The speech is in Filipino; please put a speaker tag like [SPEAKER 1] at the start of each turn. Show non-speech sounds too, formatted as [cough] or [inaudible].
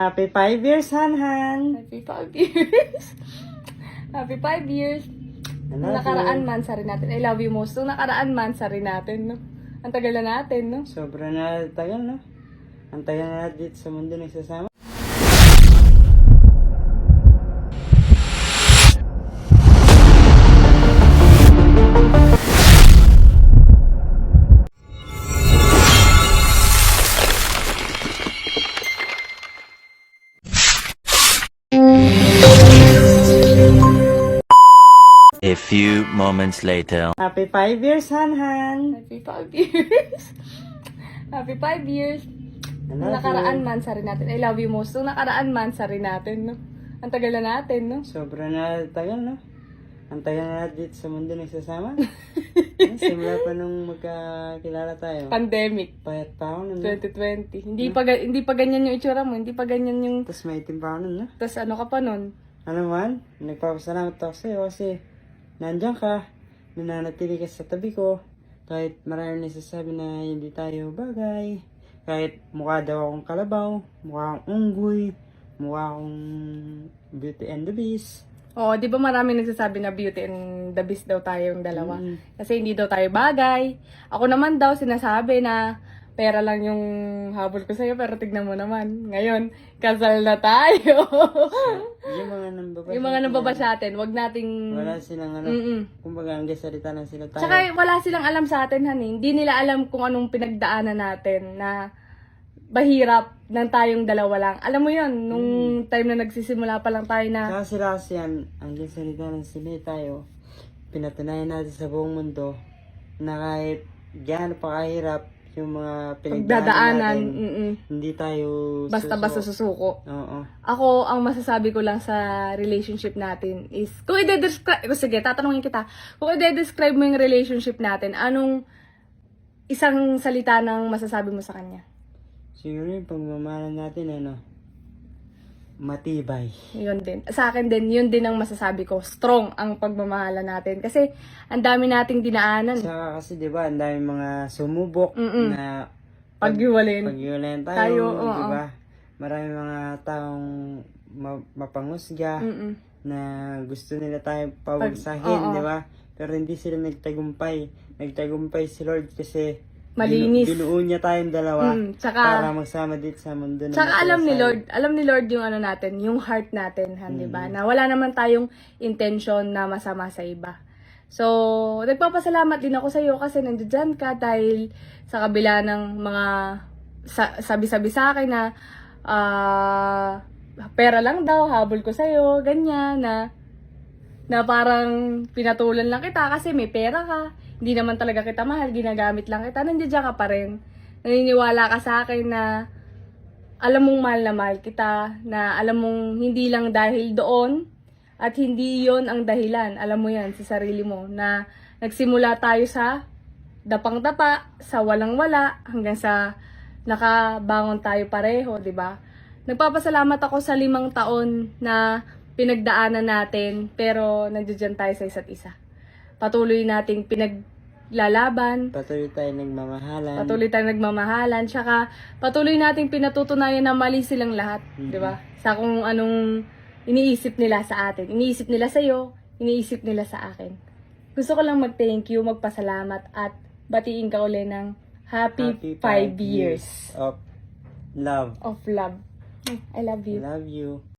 [SPEAKER 1] Happy five years, Han Han.
[SPEAKER 2] Happy five years. [laughs] Happy five years. Nung nakaraan man, sa rin natin. I love you most. Nung nakaraan man, sa rin natin, no? Ang tagal na natin, no?
[SPEAKER 1] Sobra na tagal, no? Ang tagal na natin sa mundo nagsasama.
[SPEAKER 3] Few moments later.
[SPEAKER 1] Happy five years, Han Han.
[SPEAKER 2] Happy five years. [laughs] Happy five years. Nung nakaraan man, sa rin natin. I love you most. Nung nakaraan man, sa rin natin, no? Ang tagal na natin, no?
[SPEAKER 1] Sobra na tagal, no? Ang tagal na natin dito sa mundo nagsasama. [laughs] Simula pa nung magkakilala tayo.
[SPEAKER 2] Pandemic.
[SPEAKER 1] Payat pa ako nun, no?
[SPEAKER 2] 2020. Hindi pa ga- hindi pa ganyan yung itsura mo, hindi pa ganyan yung
[SPEAKER 1] Tapos may itim pa ako nun, no?
[SPEAKER 2] tas ano ka pa nun.
[SPEAKER 1] Ano man, nagpapasalamat ako sa'yo kasi nandiyan ka, nananatili ka sa tabi ko, kahit marami nagsasabi na hindi tayo bagay, kahit mukha daw akong kalabaw, mukha akong unggoy, mukha akong beauty and the beast.
[SPEAKER 2] Oo, di ba marami nagsasabi na beauty and the beast daw tayong dalawa?
[SPEAKER 1] Mm.
[SPEAKER 2] Kasi hindi daw tayo bagay. Ako naman daw sinasabi na pera lang yung habol ko sa'yo, pero tignan mo naman. Ngayon, kasal na tayo. [laughs]
[SPEAKER 1] Yung mga nambabasa.
[SPEAKER 2] yung mga nababa sa atin, wag nating...
[SPEAKER 1] Wala silang ano,
[SPEAKER 2] Mm-mm.
[SPEAKER 1] kumbaga ang salita lang sila tayo.
[SPEAKER 2] Tsaka wala silang alam sa atin, honey. Hindi nila alam kung anong pinagdaanan natin na bahirap ng tayong dalawa lang. Alam mo yon nung time na nagsisimula pa lang tayo na
[SPEAKER 1] Tsaka sila kasi yan, ang salita lang sila tayo, pinatunayan natin sa buong mundo na kahit gaano pa kahirap yung mga pinagdaanan
[SPEAKER 2] pagdadaanan,
[SPEAKER 1] natin,
[SPEAKER 2] mm
[SPEAKER 1] hindi tayo
[SPEAKER 2] basta-basta
[SPEAKER 1] susuko.
[SPEAKER 2] susuko.
[SPEAKER 1] Oo.
[SPEAKER 2] Ako, ang masasabi ko lang sa relationship natin is, kung i-describe, sige, tatanungin kita, kung i-describe mo yung relationship natin, anong isang salita ng masasabi mo sa kanya?
[SPEAKER 1] Siguro yung pagmamahalan natin, ano, matibay.
[SPEAKER 2] Yun din. Sa akin din, yun din ang masasabi ko. Strong ang pagmamahala natin. Kasi, ang dami nating dinaanan.
[SPEAKER 1] Saka kasi, di ba, ang dami mga sumubok
[SPEAKER 2] Mm-mm.
[SPEAKER 1] na
[SPEAKER 2] Paghiwalin.
[SPEAKER 1] pag-iulan tayo,
[SPEAKER 2] Tayo,
[SPEAKER 1] di
[SPEAKER 2] oo.
[SPEAKER 1] ba? Marami mga taong ma- mapangusga
[SPEAKER 2] Mm-mm.
[SPEAKER 1] na gusto nila tayo pawagsahin,
[SPEAKER 2] oo.
[SPEAKER 1] di ba? Pero hindi sila nagtagumpay. Nagtagumpay si Lord kasi
[SPEAKER 2] Malinis.
[SPEAKER 1] binu- binuo niya tayong dalawa
[SPEAKER 2] Mm, tsaka,
[SPEAKER 1] para magsama dito sa mundo na
[SPEAKER 2] tsaka alam ni. Lord, alam ni Lord yung ano natin, yung heart natin, han, di ba? Na wala naman tayong intention na masama sa iba. So, nagpapasalamat din ako sa iyo kasi nandiyan ka dahil sa kabila ng mga sa- sabi-sabi sa akin na ah, pera lang daw, habol ko sa iyo, ganyan na na parang pinatulan lang kita kasi may pera ka. Hindi naman talaga kita mahal, ginagamit lang kita. Nandiyan ka pa rin. Naniniwala ka sa akin na alam mong mahal na mahal kita, na alam mong hindi lang dahil doon at hindi yon ang dahilan. Alam mo yan sa sarili mo na nagsimula tayo sa dapang-dapa, sa walang-wala, hanggang sa nakabangon tayo pareho, di ba? Nagpapasalamat ako sa limang taon na pinagdaanan natin, pero nandiyan tayo sa isa't isa. Patuloy nating pinaglalaban,
[SPEAKER 1] Patuloy tayo nagmamahalan.
[SPEAKER 2] patuloy tayong nagmamahalan, tsaka patuloy nating pinatutunayan na mali silang lahat, di ba? Sa kung anong iniisip nila sa atin. Iniisip nila sa iyo, iniisip nila sa akin. Gusto ko lang mag-thank you, magpasalamat, at batiin ka uli ng happy, five years
[SPEAKER 1] of love.
[SPEAKER 2] of love. I love
[SPEAKER 1] I
[SPEAKER 2] you.
[SPEAKER 1] love you.